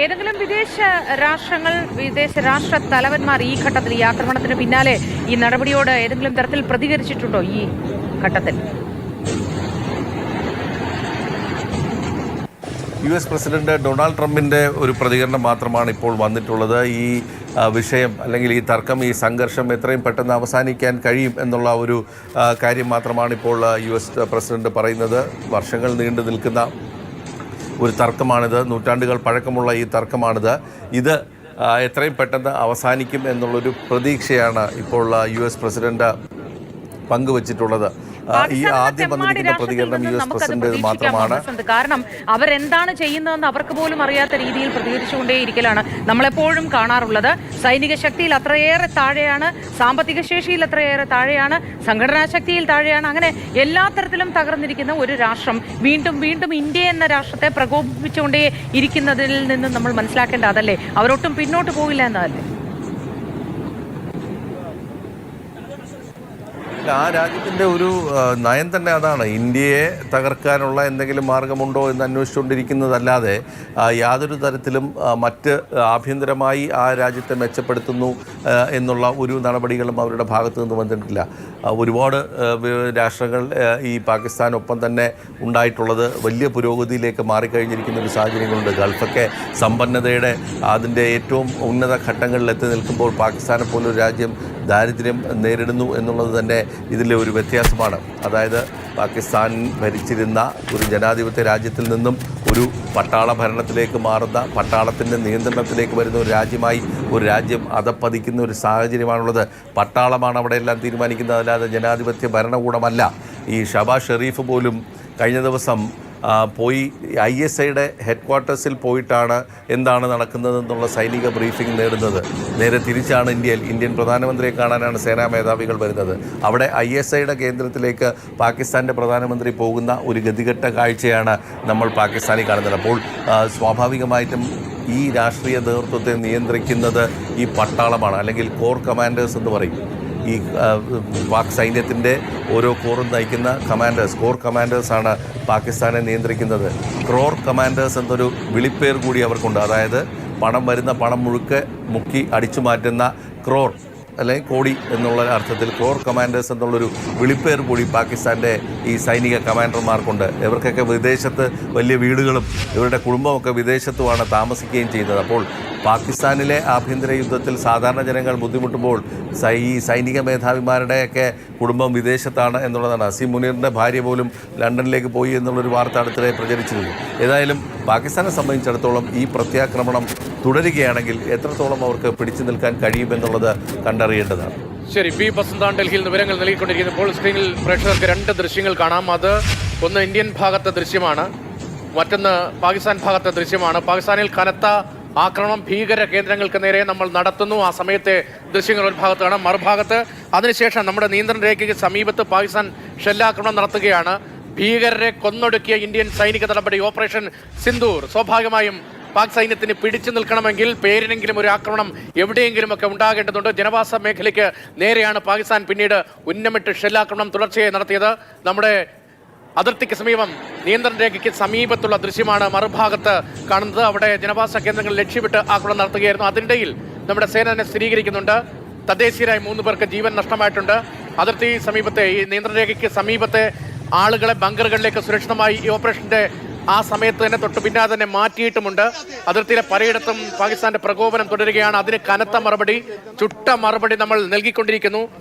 ഏതെങ്കിലും വിദേശ രാഷ്ട്രങ്ങൾ വിദേശ രാഷ്ട്ര തലവന്മാർ ഈ ഘട്ടത്തിൽ ഈ ആക്രമണത്തിന് പിന്നാലെ ഈ നടപടിയോട് ഏതെങ്കിലും തരത്തിൽ പ്രതികരിച്ചിട്ടുണ്ടോ ഈ ഘട്ടത്തിൽ? യു എസ് പ്രസിഡന്റ് ഡൊണാൾഡ് ട്രംപിന്റെ ഒരു പ്രതികരണം മാത്രമാണ് ഇപ്പോൾ വന്നിട്ടുള്ളത്. ഈ വിഷയം അല്ലെങ്കിൽ ഈ തർക്കം ഈ സംഘർഷം എത്രയും പെട്ടെന്ന് അവസാനിക്കാൻ കഴിയും എന്നുള്ള ഒരു കാര്യം മാത്രമാണ് ഇപ്പോൾ യു എസ് പ്രസിഡന്റ് പറയുന്നത്. വർഷങ്ങൾ നീണ്ടു നിൽക്കുന്ന ഒരു തർക്കമാണിത്. നൂറ്റാണ്ടുകൾ പഴക്കമുള്ള ഈ തർക്കമാണിത്. ഇത് എത്രയും പെട്ടെന്ന് അവസാനിക്കും എന്നുള്ളൊരു പ്രതീക്ഷയാണ് ഇപ്പോൾ യു എസ് പ്രസിഡന്റ് പങ്കുവച്ചിട്ടുള്ളത്. ഈ ആദ്യം വന്നിരിക്കുന്ന പ്രതികരണം യു എസ് പ്രസിഡന്റ് മാത്രമാണ്. കാരണം അവരെന്താണ് ചെയ്യുന്നതെന്ന് അവർക്ക് പോലും അറിയാത്ത രീതിയിൽ പ്രതികരിച്ചുകൊണ്ടേയിരിക്കലാണ് നമ്മളെപ്പോഴും കാണാറുള്ളത്. സൈനിക ശക്തിയിൽ അത്രയേറെ താഴെയാണ് സാമ്പത്തിക ശേഷിയിൽ അത്രയേറെ താഴെയാണ് സംഘടനാ ശക്തിയിൽ താഴെയാണ്. അങ്ങനെ എല്ലാ തരത്തിലും തകർന്നിരിക്കുന്ന ഒരു രാഷ്ട്രം വീണ്ടും വീണ്ടും ഇന്ത്യ എന്ന രാഷ്ട്രത്തെ പ്രകോപിപ്പിച്ചുകൊണ്ടേ ഇരിക്കുന്നതിൽ നിന്ന് നമ്മൾ മനസ്സിലാക്കേണ്ട അതല്ലേ അവരൊട്ടും പിന്നോട്ട് പോകില്ല എന്നതല്ലേ? ആ രാജ്യത്തിന്റെ ഒരു നയം തന്നെ അതാണ്. ഇന്ത്യയെ തകർക്കാനുള്ള എന്തെങ്കിലും മാർഗമുണ്ടോ എന്ന് അന്വേഷിച്ചുകൊണ്ടിരിക്കുന്നതല്ലാതെ യാതൊരു തരത്തിലും മറ്റ് ആഭ്യന്തരമായി ആ രാജ്യത്തെ മെച്ചപ്പെടുത്തുന്നു എന്നുള്ള ഒരു നടപടികളും അവരുടെ ഭാഗത്തു നിന്ന് വന്നിട്ടില്ല. ഒരുപാട് രാഷ്ട്രങ്ങൾ ഈ പാകിസ്ഥാനൊപ്പം തന്നെ ഉണ്ടായിട്ടുള്ളത് വലിയ പുരോഗതിയിലേക്ക് മാറിക്കഴിഞ്ഞിരിക്കുന്ന ഒരു സാഹചര്യങ്ങളുണ്ട്. ഗൾഫൊക്കെ സമ്പന്നതയുടെ അതിന്റെ ഏറ്റവും ഉന്നത ഘട്ടങ്ങളിൽ എത്തി നിൽക്കുമ്പോൾ പാകിസ്ഥാനെ പോലൊരു രാജ്യം ദാരിദ്ര്യം നേരിടുന്നു എന്നുള്ളത് തന്നെ ഇതിലെ ഒരു വ്യത്യാസമാണ്. അതായത് പാകിസ്ഥാൻ ഭരിച്ചിരുന്ന ഒരു ജനാധിപത്യ രാജ്യത്തിൽ നിന്നും ഒരു പട്ടാള ഭരണത്തിലേക്ക് മാറുന്ന പട്ടാളത്തിന്റെ നിയന്ത്രണത്തിലേക്ക് വരുന്ന ഒരു രാജ്യമായി ഒരു രാജ്യം അതപ്പതിക്കുന്ന ഒരു സാഹചര്യമാണുള്ളത്. പട്ടാളമാണ് അവിടെ എല്ലാം തീരുമാനിക്കുന്നത്. അല്ലാതെ ജനാധിപത്യ ഭരണകൂടമല്ല. ഈ ഷബാ ഷെറീഫ് പോലും കഴിഞ്ഞ ദിവസം പോയി ഐ എസ് ഐയുടെ ഹെഡ് ക്വാർട്ടേഴ്സിൽ പോയിട്ടാണ് എന്താണ് നടക്കുന്നതെന്നുള്ള സൈനിക ബ്രീഫിംഗ് നേടുന്നത്. നേരെ തിരിച്ചാണ് ഇന്ത്യയിൽ ഇന്ത്യൻ പ്രധാനമന്ത്രിയെ കാണാനാണ് സേനാ മേധാവികൾ വരുന്നത്. അവിടെ ഐ എസ് ഐയുടെ കേന്ദ്രത്തിലേക്ക് പാകിസ്ഥാന്റെ പ്രധാനമന്ത്രി പോകുന്ന ഒരു ഗതികെട്ട കാഴ്ചയാണ് നമ്മൾ പാകിസ്ഥാനിൽ കാണുന്നത്. അപ്പോൾ സ്വാഭാവികമായിട്ടും ഈ രാഷ്ട്രീയ നേതൃത്വത്തെ നിയന്ത്രിക്കുന്നത് ഈ പട്ടാളമാണ് അല്ലെങ്കിൽ കോർ കമാൻഡേഴ്സ് എന്ന് പറയും. ഈ പാക് സൈന്യത്തിന്റെ ഓരോ കോറും നയിക്കുന്ന കമാൻഡേഴ്സ് കോർ കമാൻഡേഴ്സാണ് പാകിസ്ഥാനെ നിയന്ത്രിക്കുന്നത്. ക്രോർ കമാൻഡേഴ്സ് എന്നൊരു വിളിപ്പേർ കൂടി അവർക്കുണ്ട്. അതായത് പണം വരുന്ന പണം മുഴുക്കെ മുക്കി അടിച്ചു മാറ്റുന്ന ക്രോർ അല്ലെങ്കിൽ കോടി എന്നുള്ള അർത്ഥത്തിൽ കോർ കമാൻഡേഴ്സ് എന്നുള്ളൊരു വിളിപ്പേർ കൂടി പാകിസ്ഥാന്റെ ഈ സൈനിക കമാൻഡർമാർക്കുണ്ട് ഇവർക്കൊക്കെ വിദേശത്ത് വലിയ വീടുകളും ഇവരുടെ കുടുംബമൊക്കെ വിദേശത്തുമാണ് താമസിക്കുകയും ചെയ്യുന്നത്. അപ്പോൾ പാകിസ്ഥാനിലെ ആഭ്യന്തര യുദ്ധത്തിൽ സാധാരണ ജനങ്ങൾ ബുദ്ധിമുട്ടുമ്പോൾ ഈ സൈനിക മേധാവിമാരുടെയൊക്കെ കുടുംബം വിദേശത്താണ് എന്നുള്ളതാണ്. അസീം മുനീറിന്റെ ഭാര്യ പോലും ലണ്ടനിലേക്ക് പോയി എന്നുള്ളൊരു വാർത്ത അടുത്തിടെ പ്രചരിച്ചിരുന്നു. ഏതായാലും പാകിസ്ഥാനെ സംബന്ധിച്ചിടത്തോളം ഈ പ്രത്യാക്രമണം തുടരുകയാണെങ്കിൽ എത്രത്തോളം അവർക്ക് പിടിച്ചു നിൽക്കാൻ കഴിയുമെന്നുള്ളത് കണ്ടറിയേണ്ടതാണ്. ശരി പി ബസന്താൻ ഡൽഹിയിൽ വിവരങ്ങൾ നൽകിക്കൊണ്ടിരിക്കുന്നപ്പോൾ സ്ക്രീനിൽ പ്രേക്ഷകർക്ക് രണ്ട് ദൃശ്യങ്ങൾ കാണാം. അത് ഒന്ന് ഇന്ത്യൻ ഭാഗത്തെ ദൃശ്യമാണ്. മറ്റൊന്ന് പാകിസ്ഥാൻ ഭാഗത്തെ ദൃശ്യമാണ്. പാകിസ്ഥാനിൽ കനത്ത ആക്രമണം ഭീകര കേന്ദ്രങ്ങൾക്ക് നേരെ നമ്മൾ നടത്തുന്നു. ആ സമയത്തെ ദൃശ്യങ്ങൾ ഒരു ഭാഗത്ത് കാണാം മറുഭാഗത്ത് അതിനുശേഷം നമ്മുടെ നിയന്ത്രണ രേഖയ്ക്ക് സമീപത്ത് പാകിസ്ഥാൻ ഷെല്ലാക്രമണം നടത്തുകയാണ്. ഭീകരരെ കൊന്നൊടുക്കിയ ഇന്ത്യൻ സൈനിക നടപടി ഓപ്പറേഷൻ സിന്ദൂർ. സ്വാഭാവികമായും പാക് സൈന്യത്തിന് പിടിച്ചു നിൽക്കണമെങ്കിൽ പേരിനെങ്കിലും ഒരു ആക്രമണം എവിടെയെങ്കിലുമൊക്കെ ഉണ്ടാകേണ്ടതുണ്ട്. ജനവാസ മേഖലയ്ക്ക് നേരെയാണ് പാകിസ്ഥാൻ പിന്നീട് ഉന്നമിട്ട് ഷെല്ലാക്രമണം തുടർച്ചയായി നടത്തിയത്. നമ്മുടെ അതിർത്തിക്ക് സമീപം നിയന്ത്രണ രേഖയ്ക്ക് സമീപത്തുള്ള ദൃശ്യമാണ് മറുഭാഗത്ത് കാണുന്നത്. അവിടെ ജനവാസ കേന്ദ്രങ്ങൾ ലക്ഷ്യമിട്ട് ആക്രമണം നടത്തുകയായിരുന്നു. അതിനിടയിൽ നമ്മുടെ സേന തന്നെ സ്ഥിരീകരിക്കുന്നുണ്ട്. തദ്ദേശീയരായ മൂന്ന് പേർക്ക് ജീവൻ നഷ്ടമായിട്ടുണ്ട്. അതിർത്തി സമീപത്തെ ഈ നിയന്ത്രണ രേഖയ്ക്ക് സമീപത്തെ ആളുകളെ ബങ്കറുകളിലേക്ക് സുരക്ഷിതമായി ഈ ഓപ്പറേഷന്റെ ആ സമയത്ത് തന്നെ തൊട്ട് പിന്നാലെ തന്നെ മാറ്റിയിട്ടുമുണ്ട്. അതിർത്തിയിലെ പലയിടത്തും പാകിസ്ഥാന്റെ പ്രകോപനം തുടരുകയാണ്. അതിന് കനത്ത മറുപടി ചുട്ട മറുപടി നമ്മൾ നൽകിക്കൊണ്ടിരിക്കുന്നു.